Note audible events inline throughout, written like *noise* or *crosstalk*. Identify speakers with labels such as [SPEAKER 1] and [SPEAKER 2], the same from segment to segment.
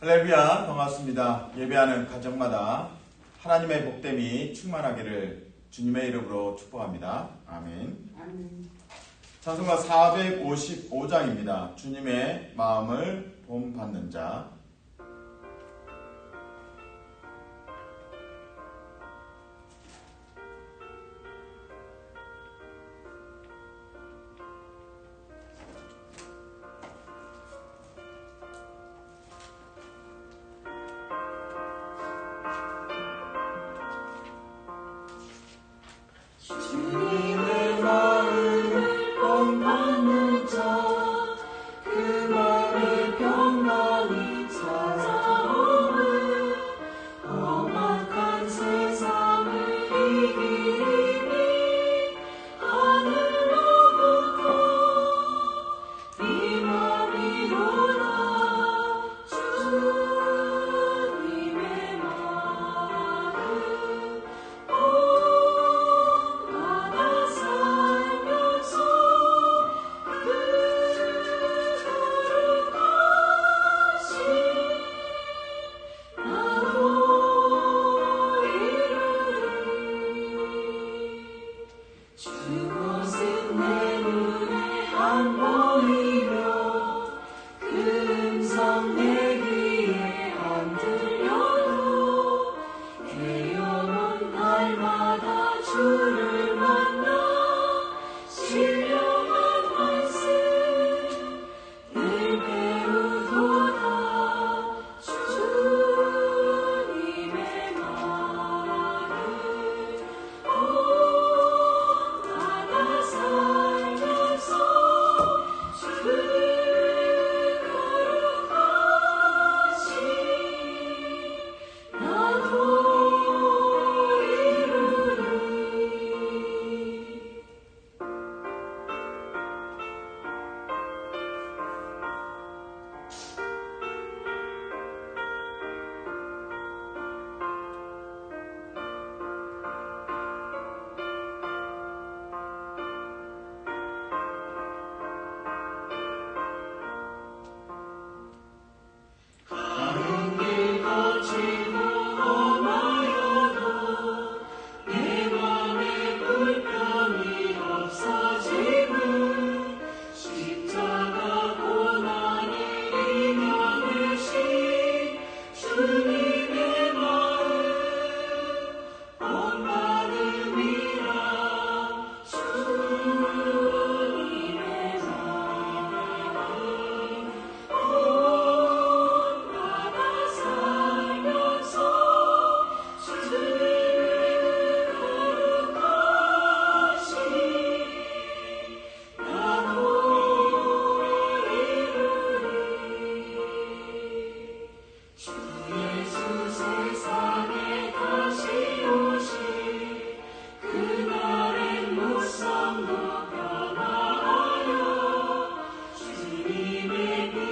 [SPEAKER 1] 할렐루야 반갑습니다. 예배하는 가정마다 하나님의 복됨이 충만하기를 주님의 이름으로 축복합니다. 아멘.
[SPEAKER 2] 아멘.
[SPEAKER 1] 찬송가 455장입니다. 주님의 마음을 본받는 자.
[SPEAKER 2] 주님의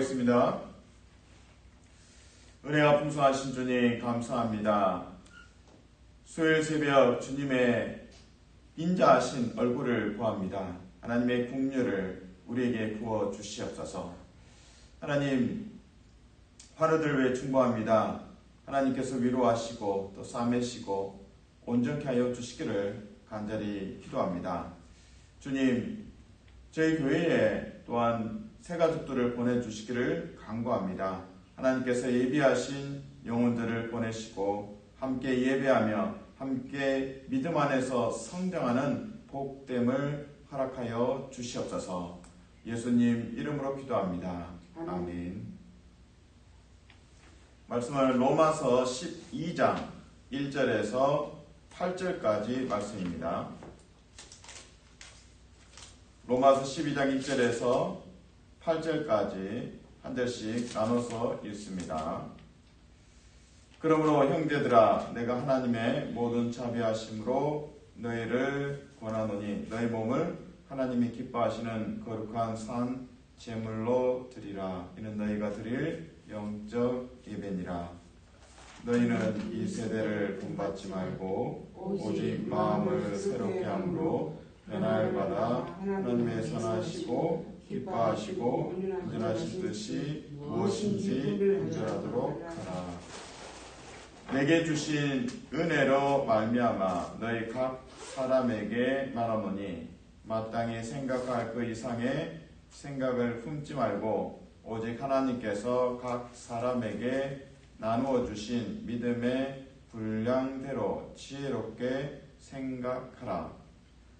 [SPEAKER 1] 기도하겠습니다. 은혜가 풍성하신 주님 감사합니다. 수요일 새벽 주님의 인자하신 얼굴을 구합니다. 하나님의 국류를 우리에게 부어 주시옵소서. 하나님 화르들 왜 충고합니다. 하나님께서 위로하시고 또 싸매시고 온전케 하여 주시기를 간절히 기도합니다. 주님 저희 교회에 또한 새 가족들을 보내주시기를 간구합니다. 하나님께서 예비하신 영혼들을 보내시고 함께 예배하며 함께 믿음 안에서 성장하는 복됨을 허락하여 주시옵소서. 예수님 이름으로 기도합니다. 아멘. 말씀은 로마서 12장 1절에서 8절까지 말씀입니다.
[SPEAKER 2] 로마서 12장 1절에서 8절까지 한 절씩 나눠서 읽습니다. 그러므로 형제들아 내가 하나님의 모든 자비하심으로 너희를 권하노니 너희 몸을 하나님이 기뻐하시는 거룩한 산 제물로 드리라 이는 너희가 드릴 영적 예배니라 너희는 이 세대를 본받지 말고 오직 마음을 새롭게 함으로 변화를 받아 하나님의 선하시고 기뻐하시고 온전하신 뜻이 무엇인지 분별하도록 하라. 내게 주신 은혜로 말미암아 너희 각 사람에게 말하노니 마땅히 생각할 그 이상의 생각을 품지 말고 오직 하나님께서 각 사람에게 나누어 주신 믿음의 분량대로 지혜롭게 생각하라.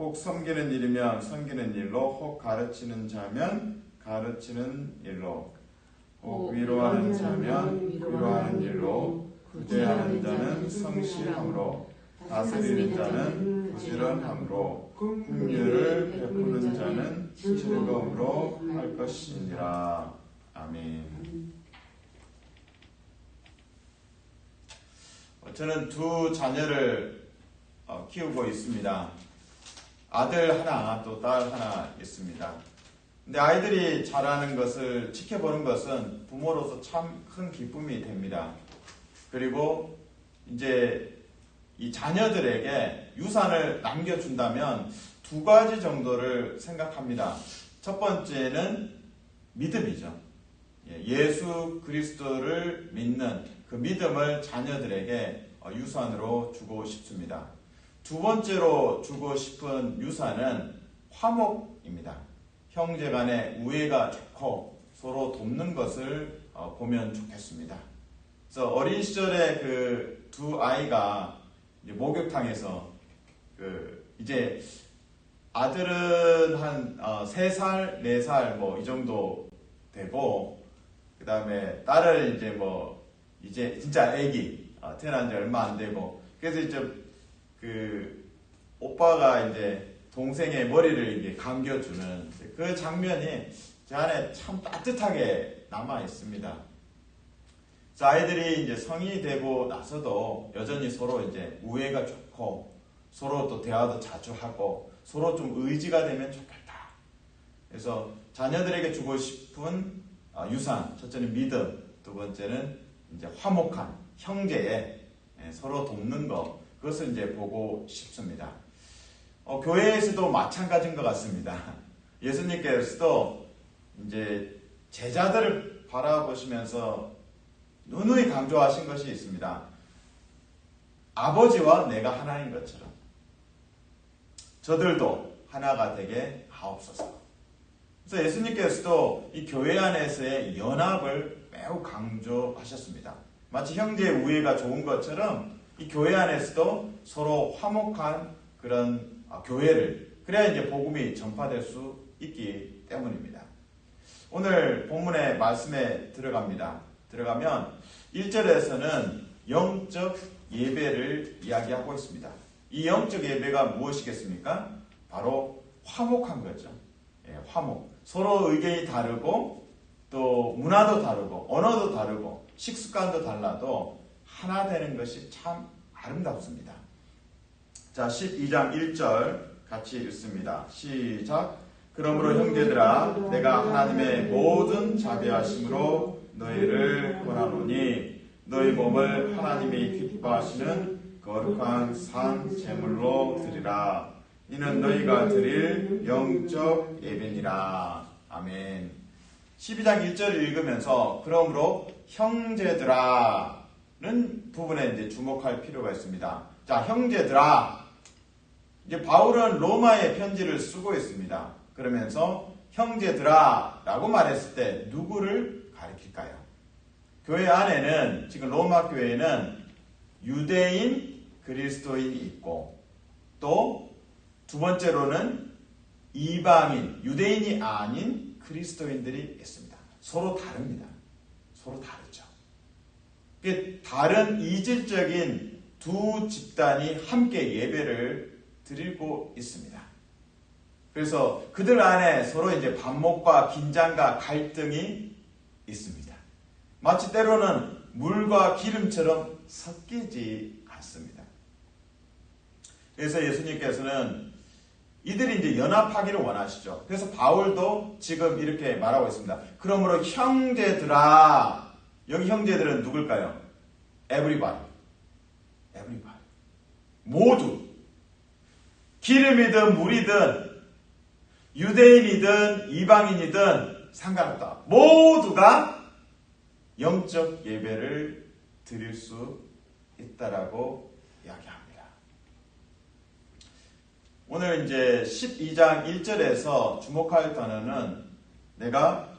[SPEAKER 2] 혹 섬기는 일이면 섬기는 일로 혹 가르치는 자면 가르치는 일로. 혹 위로하는 자면 위로하는 일로. 구제하는 자는 성실함으로. 다스리는 자는 부지런함으로. 긍휼을 베푸는 자는 즐거움으로 할 것이니라 아멘. 어, 저는 두 자녀를 어, 키우고 있습니다. 아들 하나 또 딸 하나 있습니다. 근데 아이들이 자라는 것을 지켜보는 것은 부모로서 참 큰 기쁨이 됩니다. 그리고 이제 이 자녀들에게 유산을 남겨준다면 두 가지 정도를 생각합니다. 첫 번째는 믿음이죠. 예, 예수 그리스도를 믿는 그 믿음을 자녀들에게 어, 유산으로 주고 싶습니다. 두 번째로 주고 싶은 유산은 화목입니다. 형제 간의 우애가 좋고 서로 돕는 것을 어, 보면 좋겠습니다. 그래서 어린 시절에 그 두 아이가 이제 목욕탕에서 그 이제 아들은 한 어, 3살, 4살 뭐 이 정도 되고 그 다음에 딸을 이제 뭐 이제 진짜 애기 어, 태어난 지 얼마 안 되고 그래서 이제 그 오빠가 이제 동생의 머리를 이제 감겨주는 그 장면이 제 안에 참 따뜻하게 남아 있습니다. 자, 아이들이 이제 성인이 되고 나서도 여전히 서로 이제 우애가 좋고 서로 또 대화도 자주 하고 서로 좀 의지가 되면 좋겠다. 그래서 자녀들에게 주고 싶은 어, 유산, 첫째는 믿음, 두 번째는 이제 화목한 형제의 예, 서로 돕는 것, 그것을 이제 보고 싶습니다. 어, 교회에서도 마찬가지인 것 같습니다. *laughs* 예수님께서도 이제 제자들을 바라보시면서 누누이 강조하신 것이 있습니다. 아버지와 내가 하나인 것처럼 저들도 하나가 되게 하옵소서. 그래서 예수님께서도 이 교회 안에서의 연합을 매우 강조하셨습니다. 마치 형제의 우애가 좋은 것처럼 이 교회 안에서도 서로 화목한 그런 아, 교회를 그래야 이제 복음이 전파될 수 있기 때문입니다. 오늘 본문의 말씀에 들어갑니다. 들어가면 1절에서는 영적 예배를 이야기하고 있습니다. 이 영적 예배가 무엇이겠습니까? 바로 화목한 거죠. 예, 화목. 서로 의견이 다르고 또 문화도 다르고 언어도 다르고 식습관도 달라도 하나 되는 것이 참 아름답습니다. 자, 12장 1절 같이 읽습니다. 시작. 그러므로 형제들아 내가 하나님의 모든 자비하심으로 너희를 권하노니 너희 몸을 하나님이 기뻐하시는 거룩한 산 제물로 드리라. 이는 너희가 드릴 영적 예배니라. 아멘. 12장 1절을 읽으면서 그러므로 형제들아 는 부분에 이제 주목할 필요가 있습니다. 자, 형제들아. 이제 바울은 로마의 편지를 쓰고 있습니다. 그러면서 형제들아 라고 말했을 때 누구를 가리킬까요? 교회 안에는 지금 로마 교회는 유대인 그리스도인이 있고 또 두 번째로는 이방인 유대인이 아닌 그리스도인들이 있습니다. 서로 다릅니다. 서로. 이게 다른 이질적인 두 집단이 함께 예배를 드리고 있습니다. 그래서 그들 안에 서로 이제 반목과 긴장과 갈등이 있습니다. 마치 때로는 물과 기름처럼 섞이지 않습니다. 그래서 예수님께서는 이들이 이제 연합하기를 원하시죠. 그래서 바울도 지금 이렇게 말하고 있습니다. 그러므로 형제들아, 여기 형제들은 누굴까요? everybody. everybody. 모두. 기름이든 물이든 유대인이든 이방인이든 상관없다. 모두가 영적 예배를 드릴 수 있다라고 이야기합니다. 오늘 이제 12장 1절에서 주목할 단어는 내가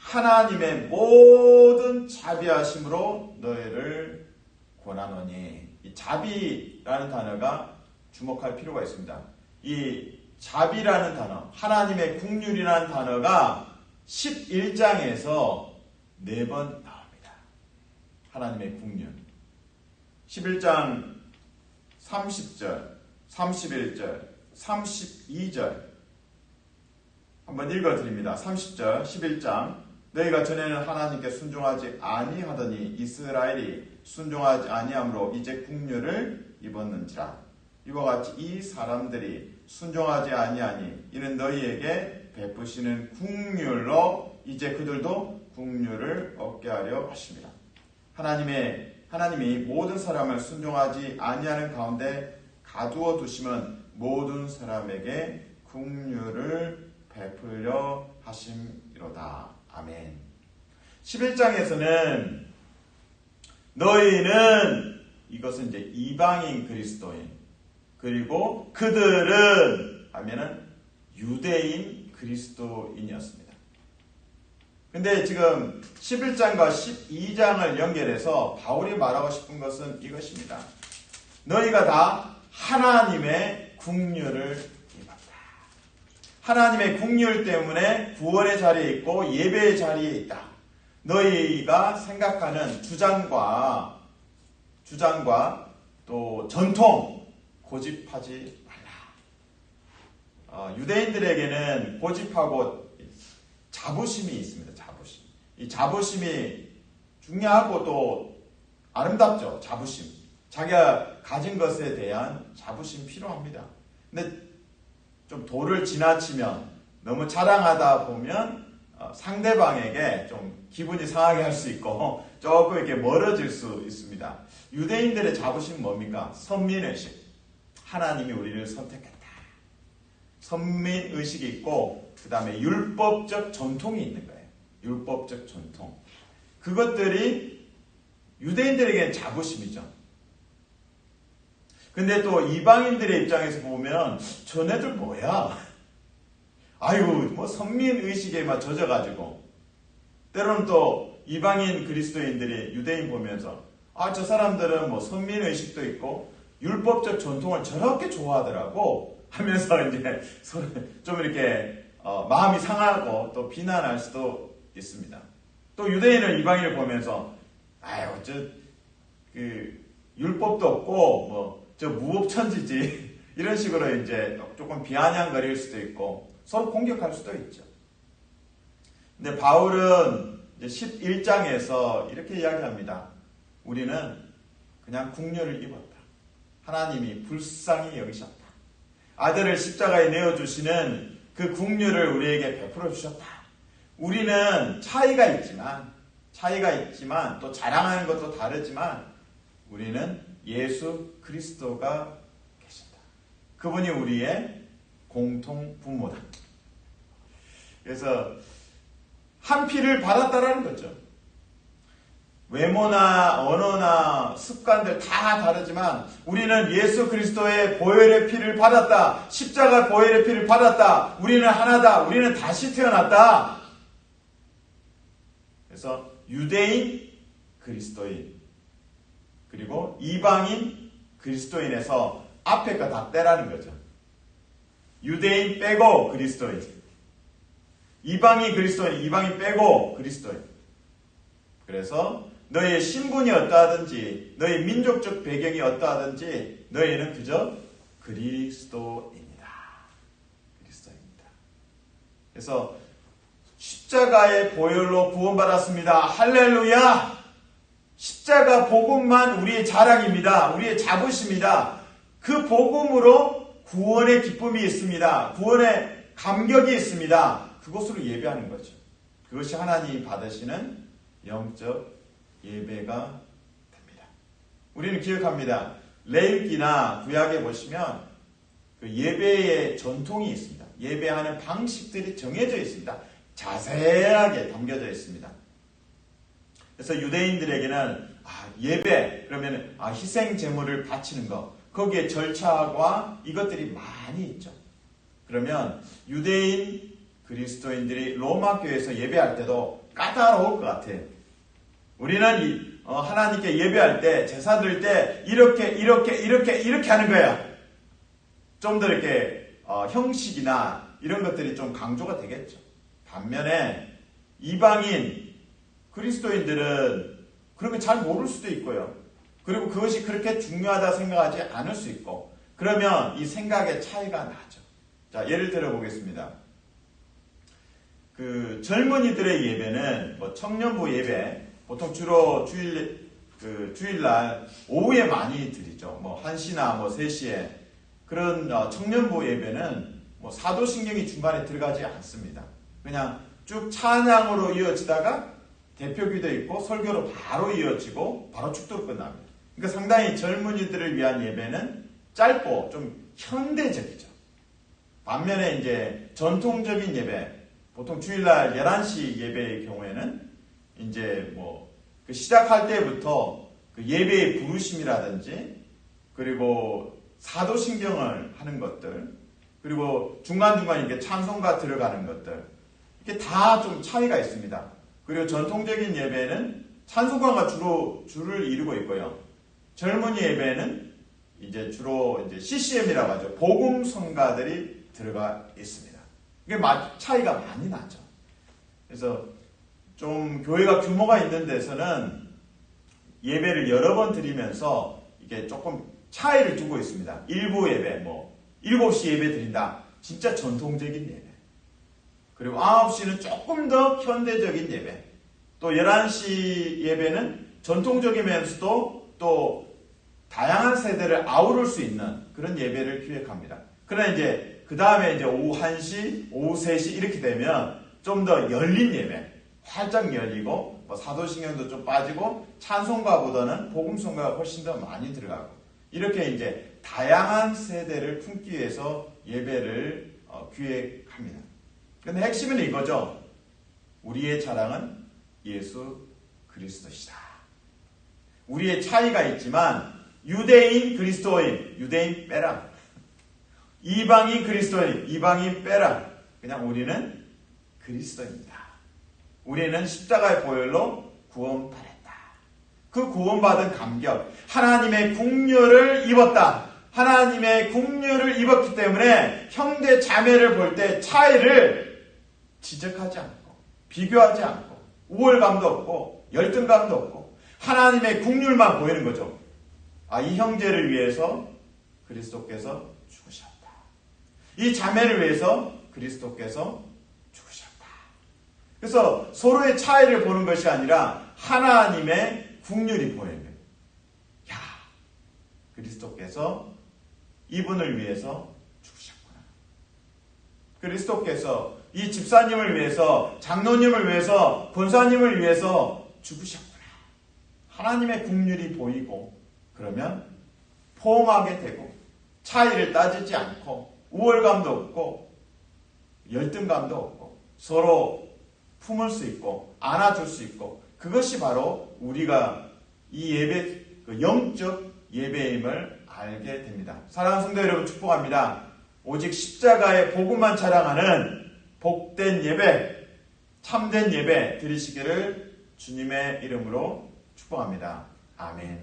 [SPEAKER 2] 하나님의 모든 자비하심으로 너희를 권하노니 이 자비라는 단어가 주목할 필요가 있습니다. 이 자비라는 단어, 하나님의 국률이라는 단어가 11장에서 네 번 나옵니다. 하나님의 국률. 11장 30절, 31절, 32절. 한번 읽어드립니다. 30절, 11장. 너희가 전에는 하나님께 순종하지 아니하더니 이스라엘이 순종하지 아니함으로 이제 국률을 입었는지라. 이와 같이 이 사람들이 순종하지 아니하니 이는 너희에게 베푸시는 국률로 이제 그들도 국률을 얻게 하려 하십니다. 하나님의 하나님이 모든 사람을 순종하지 아니하는 가운데 가두어 두시면 모든 사람에게 국률을 베풀려 하심이로다. 아멘. 11장에서는 너희는 이것은 이제 이방인 그리스도인 그리고 그들은 하면은 유대인 그리스도인이었습니다. 근데 지금 11장과 12장을 연결해서 바울이 말하고 싶은 것은 이것입니다. 너희가 다 하나님의 국률을 입었다. 하나님의 국률 때문에 구원의 자리에 있고 예배의 자리에 있다. 너희가 생각하는 주장과 주장과 또 전통 고집하지 말라. 어, 유대인들에게는 고집하고 자부심이 있습니다. 자부심. 이 자부심이 중요하고 또 아름답죠. 자부심. 자기가 가진 것에 대한 자부심 필요합니다. 근데 좀 도를 지나치면 너무 자랑하다 보면 어, 상대방에게 좀 기분이 상하게 할 수 있고 *laughs* 조금 이렇게 멀어질 수 있습니다. 유대인들의 자부심 뭡니까? 선민의식. 하나님이 우리를 선택했다. 선민의식이 있고 그 다음에 율법적 전통이 있는 거예요. 율법적 전통. 그것들이 유대인들에게는 자부심이죠. 근데 또 이방인들의 입장에서 보면 저네들 뭐야? 아유, 뭐 선민 의식에만 젖어가지고 때로는 또 이방인 그리스도인들이 유대인 보면서 아, 저 사람들은 뭐 선민 의식도 있고 율법적 전통을 저렇게 좋아하더라고 하면서 *laughs* 이제 좀 이렇게 어, 마음이 상하고 또 비난할 수도 있습니다. 또 유대인을 이방인을 보면서 아유, 저 그 율법도 없고 뭐 저 무법천지지 *laughs* 이런 식으로 이제 조금 비아냥거릴 수도 있고 서로 공격할 수도 있죠. 근데 바울은 이제 11장에서 이렇게 이야기합니다. 우리는 그냥 국료를 입었다. 하나님이 불쌍히 여기셨다. 아들을 십자가에 내어주시는 그 국류를 우리에게 베풀어 주셨다. 우리는 차이가 있지만, 차이가 있지만, 또 자랑하는 것도 다르지만, 우리는 예수 그리스도가 계신다. 그분이 우리의 공통 부모다. 그래서 한 피를 받았다라는 거죠. 외모나 언어나 습관들 다 다르지만 우리는 예수 그리스도의 보혈의 피를 받았다. 십자가 보혈의 피를 받았다. 우리는 하나다. 우리는 다시 태어났다. 그래서 유대인, 그리스도인, 그리고 이방인, 그리스도인에서 앞에 거다 떼라는 거죠. 유대인 빼고 그리스도인. 이방인 그리스도인, 이방인 빼고 그리스도인. 그래서 너의 신분이 어떠하든지, 너의 민족적 배경이 어떠하든지, 너희는 그저 그리스도입니다. 그리스도입니다. 그래서 십자가의 보혈로 구원받았습니다. 할렐루야! 십자가 복음만 우리의 자랑입니다. 우리의 자부심이다. 그 복음으로 구원의 기쁨이 있습니다. 구원의 감격이 있습니다. 그곳으로 예배하는 거죠. 그것이 하나님이 받으시는 영적 예배가 됩니다. 우리는 기억합니다. 레일기나 구약에 보시면 그 예배의 전통이 있습니다. 예배하는 방식들이 정해져 있습니다. 자세하게 담겨져 있습니다. 그래서 유대인들에게는 아, 예배 그러면 아, 희생 제물을 바치는 것 거기에 절차와 이것들이 많이 있죠. 그러면 유대인 그리스도인들이 로마 교회에서 예배할 때도 까다로울 것 같아요. 우리는 이, 어, 하나님께 예배할 때 제사 드릴 때 이렇게 이렇게 이렇게 이렇게 하는 거야. 좀 더 이렇게 어, 형식이나 이런 것들이 좀 강조가 되겠죠. 반면에 이방인 그리스도인들은 그런 거잘 모를 수도 있고요. 그리고 그것이 그렇게 중요하다 생각하지 않을 수 있고 그러면 이 생각의 차이가 나죠. 자, 예를 들어 보겠습니다. 그 젊은이들의 예배는 뭐 청년부 예배 보통 주로 주일 그 주일날 오후에 많이 드리죠. 뭐 1시나 뭐 3시에 그런 어, 청년부 예배는 뭐 사도신경이 중간에 들어가지 않습니다. 그냥 쭉 찬양으로 이어지다가 대표기도 있고 설교로 바로 이어지고 바로 축도로 끝납니다. 그러니까 상당히 젊은이들을 위한 예배는 짧고 좀 현대적이죠. 반면에 이제 전통적인 예배, 보통 주일날 11시 예배의 경우에는 이제 뭐 그 시작할 때부터 그 예배의 부르심이라든지 그리고 사도신경을 하는 것들 그리고 중간중간 이렇게 찬송가 들어가는 것들 이게 다 좀 차이가 있습니다. 그리고 전통적인 예배는 찬송가가 주로 줄을 이루고 있고요. 젊은이 예배는 이제 주로 이제 CCM이라고 하죠. 복음 성가들이 들어가 있습니다. 이게 차이가 많이 나죠. 그래서 좀 교회가 규모가 있는 데서는 예배를 여러 번 드리면서 이게 조금 차이를 두고 있습니다. 일부 예배, 뭐, 7시 예배 드린다. 진짜 전통적인 예배. 그리고 9시는 조금 더 현대적인 예배. 또 11시 예배는 전통적이면서도 또 다양한 세대를 아우를 수 있는 그런 예배를 기획합니다. 그러나 이제 그 다음에 이제 오후 1시, 오후 3시 이렇게 되면 좀 더 열린 예배, 활짝 열리고 뭐 사도신경도 좀 빠지고 찬송가보다는 복음송가가 훨씬 더 많이 들어가고 이렇게 이제 다양한 세대를 품기 위해서 예배를 어, 기획합니다. 근데 핵심은 이거죠. 우리의 자랑은 예수 그리스도시다. 우리의 차이가 있지만 유대인 그리스도인, 유대인 빼라. 이방인 그리스도인, 이방인 빼라. 그냥 우리는 그리스도입니다. 우리는 십자가의 보혈로 구원받았다. 그 구원받은 감격, 하나님의 국료를 입었다. 하나님의 국료를 입었기 때문에 형제 자매를 볼 때 차이를 지적하지 않고 비교하지 않고 우월감도 없고 열등감도 없고 하나님의 국률만 보이는 거죠. 아, 이 형제를 위해서 그리스도께서 죽으셨다. 이 자매를 위해서 그리스도께서 죽으셨다. 그래서 서로의 차이를 보는 것이 아니라 하나님의 국률이 보이는. 야, 그리스도께서 이분을 위해서 죽으셨구나. 그리스도께서 이 집사님을 위해서, 장로님을 위해서, 권사님을 위해서 죽으셨구나. 하나님의 국률이 보이고, 그러면 포옹하게 되고, 차이를 따지지 않고, 우월감도 없고, 열등감도 없고, 서로 품을 수 있고, 안아줄 수 있고, 그것이 바로 우리가 이 예배, 그 영적 예배임을 알게 됩니다. 사랑하는 성도 여러분 축복합니다. 오직 십자가의 복음만 자랑하는 복된 예배, 참된 예배 드리시기를 주님의 이름으로 축복합니다. 아멘.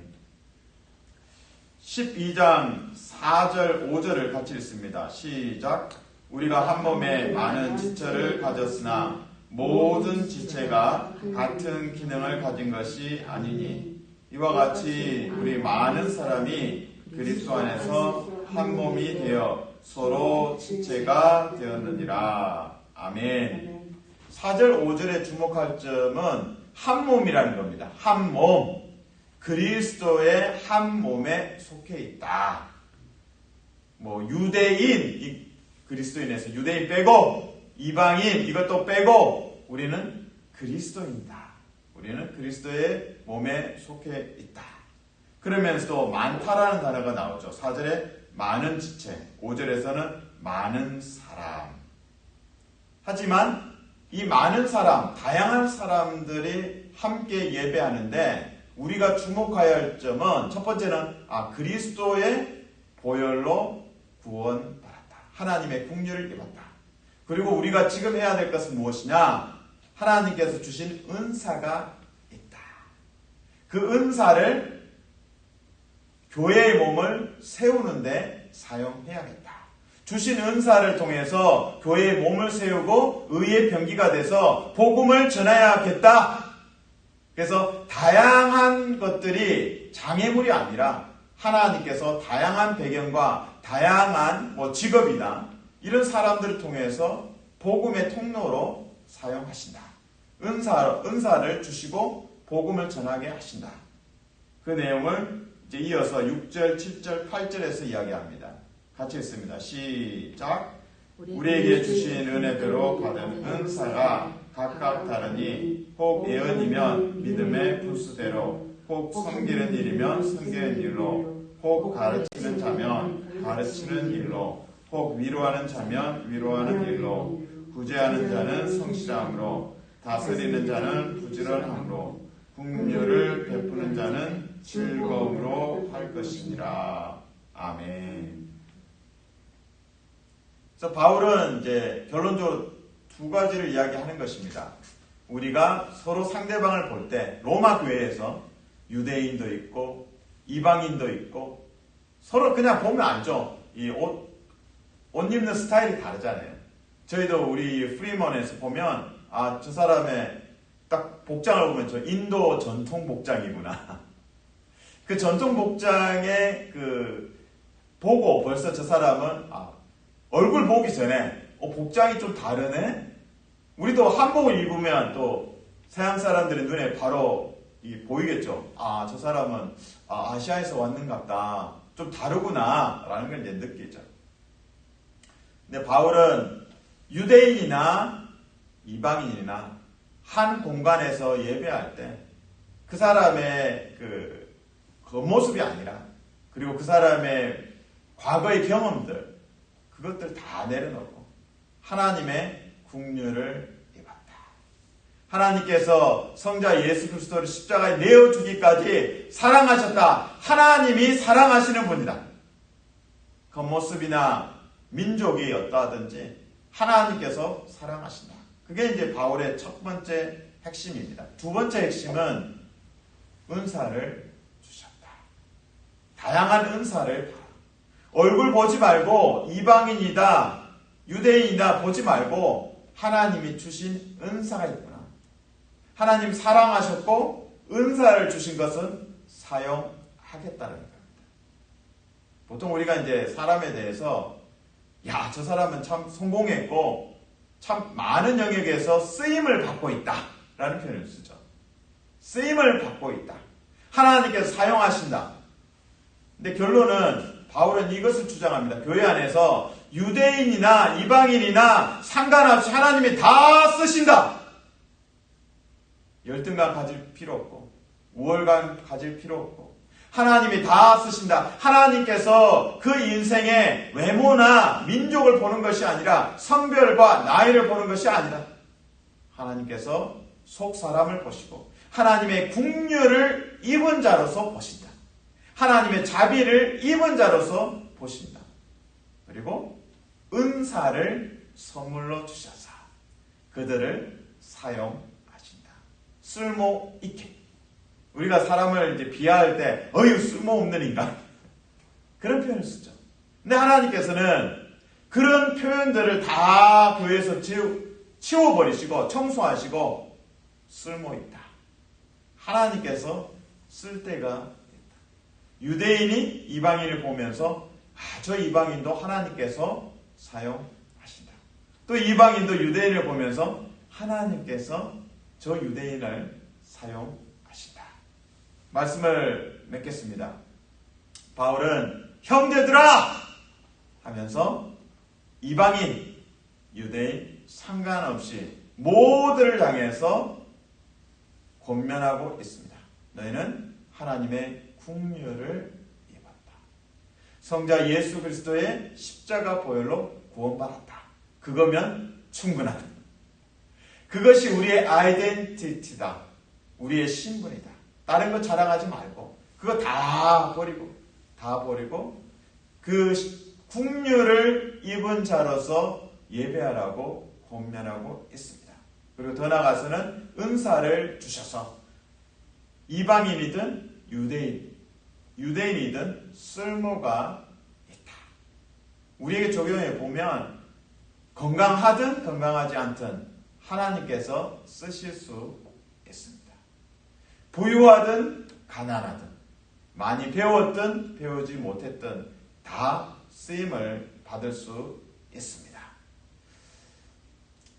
[SPEAKER 2] 12장 4절, 5절을 같이 읽습니다. 시작. 우리가 한 몸에 많은 지체를 가졌으나 모든 지체가 같은 기능을 가진 것이 아니니 이와 같이 우리 많은 사람이 그리스도 안에서 한 몸이 되어 서로 지체가 되었느니라. 아멘. 4절, 5절에 주목할 점은 한 몸이라는 겁니다. 한 몸. 그리스도의 한 몸에 속해 있다. 뭐, 유대인, 이 그리스도인에서 유대인 빼고, 이방인, 이것도 빼고, 우리는 그리스도인이다. 우리는 그리스도의 몸에 속해 있다. 그러면서도 많다라는 단어가 나오죠. 4절에 많은 지체, 5절에서는 많은 사람. 하지만 이 많은 사람, 다양한 사람들이 함께 예배하는데 우리가 주목해야 할 점은 첫 번째는 아 그리스도의 보혈로 구원받았다. 하나님의 국률을 입었다. 그리고 우리가 지금 해야 될 것은 무엇이냐? 하나님께서 주신 은사가 있다. 그 은사를 교회의 몸을 세우는데 사용해야겠다. 주신 은사를 통해서 교회의 몸을 세우고 의의 병기가 돼서 복음을 전해야겠다. 그래서 다양한 것들이 장애물이 아니라 하나님께서 다양한 배경과 다양한 뭐 직업이나 이런 사람들을 통해서 복음의 통로로 사용하신다. 은사, 은사를 주시고 복음을 전하게 하신다. 그 내용을 이제 이어서 6절, 7절, 8절에서 이야기합니다. 같이 읽습니다. 시작. 우리에게 주신 은혜대로 받은 은사가 각각 다르니 혹 예언이면 믿음의 분수대로 혹 섬기는 일이면 섬기는 일로 혹 가르치는 자면 가르치는 일로 혹 위로하는 자면 위로하는 일로 구제하는 자는 성실함으로 다스리는 자는 부지런함으로 국률을 베푸는 자는 즐거움으로 할 것이니라. 아멘. 그래서 바울은 이제 결론적으로 두 가지를 이야기하는 것입니다. 우리가 서로 상대방을 볼 때 로마 교회에서 유대인도 있고 이방인도 있고 서로 그냥 보면 알죠. 이 옷, 옷 입는 스타일이 다르잖아요. 저희도 우리 프리먼에서 보면 아, 저 사람의 딱 복장을 보면 저 인도 전통 복장이구나. *laughs* 그 전통 복장에 그 보고 벌써 저 사람은 아, 얼굴 보기 전에 어, 복장이 좀 다르네. 우리도 한복을 입으면 또 서양 사람들의 눈에 바로 이 보이겠죠. 아, 저 사람은 아, 아시아에서 왔는갑다. 좀 다르구나 라는 걸 이제 느끼죠. 근데 바울은 유대인이나 이방인이나 한 공간에서 예배할 때 그 사람의 그 겉모습이 아니라 그리고 그 사람의 과거의 경험들 그것들 다 내려놓고 하나님의 국률을 입었다. 하나님께서 성자 예수 그리스도를 십자가에 내어 주기까지 사랑하셨다. 하나님이 사랑하시는 분이다. 겉모습이나 민족이 어떠하든지 하나님께서 사랑하신다. 그게 이제 바울의 첫 번째 핵심입니다. 두 번째 핵심은 은사를 주셨다. 다양한 은사를 얼굴 보지 말고 이방인이다, 유대인이다 보지 말고 하나님이 주신 은사가 있구나. 하나님 사랑하셨고 은사를 주신 것은 사용하겠다는 겁니다. 보통 우리가 이제 사람에 대해서 야, 저 사람은 참 성공했고 참 많은 영역에서 쓰임을 받고 있다. 라는 표현을 쓰죠. 쓰임을 받고 있다. 하나님께서 사용하신다. 근데 결론은 바울은 이것을 주장합니다. 교회 안에서 유대인이나 이방인이나 상관없이 하나님이 다 쓰신다. 열등감 가질 필요 없고 우월감 가질 필요 없고 하나님이 다 쓰신다. 하나님께서 그 인생의 외모나 민족을 보는 것이 아니라 성별과 나이를 보는 것이 아니다. 하나님께서 속 사람을 보시고 하나님의 국류를 입은 자로서 보신다. 하나님의 자비를 입은 자로서 보신다. 그리고 은사를 선물로 주셔서 그들을 사용하신다. 쓸모 있게. 우리가 사람을 이제 비하할 때, 어휴, 쓸모 없는 인간. *laughs* 그런 표현을 쓰죠. 근데 하나님께서는 그런 표현들을 다 교회에서 치워, 버리시고 청소하시고 쓸모 있다. 하나님께서 쓸 때가 있다. 유대인이 이방인을 보면서 아, 저 이방인도 하나님께서 사용하신다. 또 이방인도 유대인을 보면서 하나님께서 저 유대인을 사용하신다. 말씀을 맺겠습니다. 바울은 형제들아 하면서 이방인, 유대인 상관없이 모두를 향해서 권면하고 있습니다. 너희는 하나님의 국류를 입었다. 성자 예수 그리스도의 십자가 보혈로 구원받았다. 그거면 충분하다. 그것이 우리의 아이덴티티다. 우리의 신분이다. 다른 거 자랑하지 말고 그거 다 버리고 다 버리고 그 국류를 입은 자로서 예배하라고 권면하고 있습니다. 그리고 더 나아가서는 은사를 주셔서 이방인이든 유대인, 유대인이든 쓸모가 있다. 우리에게 적용해 보면 건강하든 건강하지 않든 하나님께서 쓰실 수 있습니다. 부유하든 가난하든 많이 배웠든 배우지 못했든 다 쓰임을 받을 수 있습니다.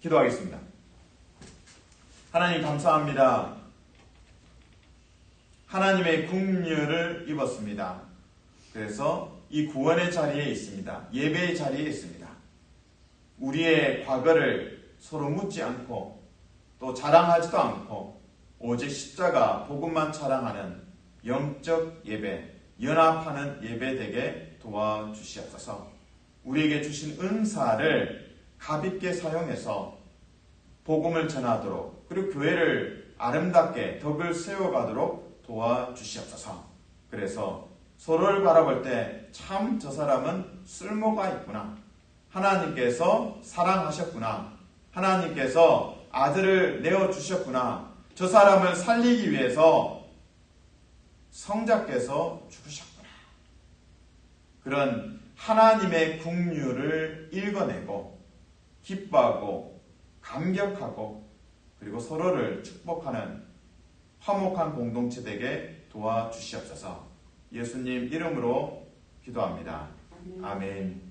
[SPEAKER 2] 기도하겠습니다. 하나님 감사합니다. 하나님의 국류를 입었습니다. 그래서 이 구원의 자리에 있습니다. 예배의 자리에 있습니다. 우리의 과거를 서로 묻지 않고 또 자랑하지도 않고 오직 십자가 복음만 자랑하는 영적 예배, 연합하는 예배 되게 도와주시옵소서. 우리에게 주신 은사를 가볍게 사용해서 복음을 전하도록 그리고 교회를 아름답게 덕을 세워가도록 도와주시옵소서. 그래서 서로를 바라볼 때 참 저 사람은 쓸모가 있구나. 하나님께서 사랑하셨구나. 하나님께서 아들을 내어 주셨구나. 저 사람을 살리기 위해서 성자께서 죽으셨구나. 그런 하나님의 국류를 읽어내고 기뻐하고 감격하고 그리고 서로를 축복하는 화목한 공동체 되게 도와주시옵소서. 예수님 이름으로 기도합니다. 아멘.